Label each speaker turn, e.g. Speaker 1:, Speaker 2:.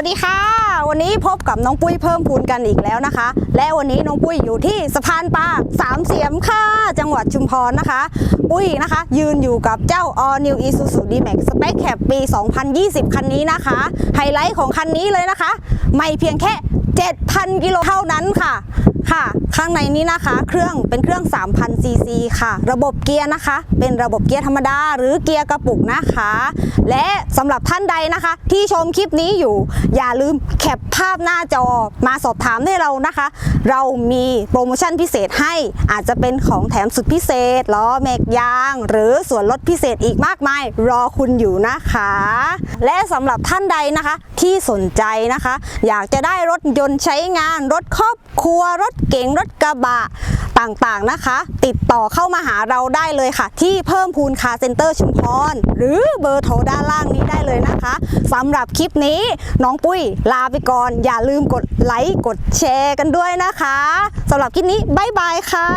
Speaker 1: วัสดีค่ะ วันนี้พบกับน้องปุ้ยเพิ่มพูนกันอีกแล้วนะคะ และวันนี้น้องปุ้ยอยู่ที่สะพานปลาสามเสียมค่ะ จังหวัดชุมพรนะคะ ปุ้ยนะคะ ยืนอยู่กับเจ้า All New Isuzu D-Max Spec Cab ปี 2020 คันนี้นะคะ ไฮไลท์ของคันนี้เลยนะคะ ไม่เพียงแค่ 7,000 กิโลเท่านั้นค่ะค่ะ ข้างในนี้นะคะ เครื่องเป็นเครื่อง 3,000 ซีซีค่ะ ระบบเกียร์นะคะ เป็นระบบเกียร์ธรรมดา หรือเกียร์กระปุกนะคะ และสำหรับท่านใดนะคะ ที่ชมคลิปนี้อยู่ อย่าลืมแคปภาพหน้าจอมาสอบถามให้เรานะคะ เรามีโปรโมชั่นพิเศษให้อาจจะเป็นของแถมสุดพิเศษล้อแม็กยาง หรือส่วนลดพิเศษอีกมากมาย รอคุณอยู่นะคะ และสำหรับท่านใดนะคะที่สนใจนะคะ อยากจะได้รถยนต์ใช้งานรถครอบครัวรถเก๋งรถกระบะต่างๆนะคะ ติดต่อเข้ามาหาเราได้เลยค่ะ ที่เพิ่มพูนคาเซ็นเตอร์ชุมพรหรือเบอร์โทรด้านล่างนี้ได้เลยนะคะสำหรับคลิปนี้น้องปุ้ยลาไปก่อน อย่าลืมกดไลค์กดแชร์กันด้วยนะคะสำหรับคลิปนี้บ๊ายบายค่ะ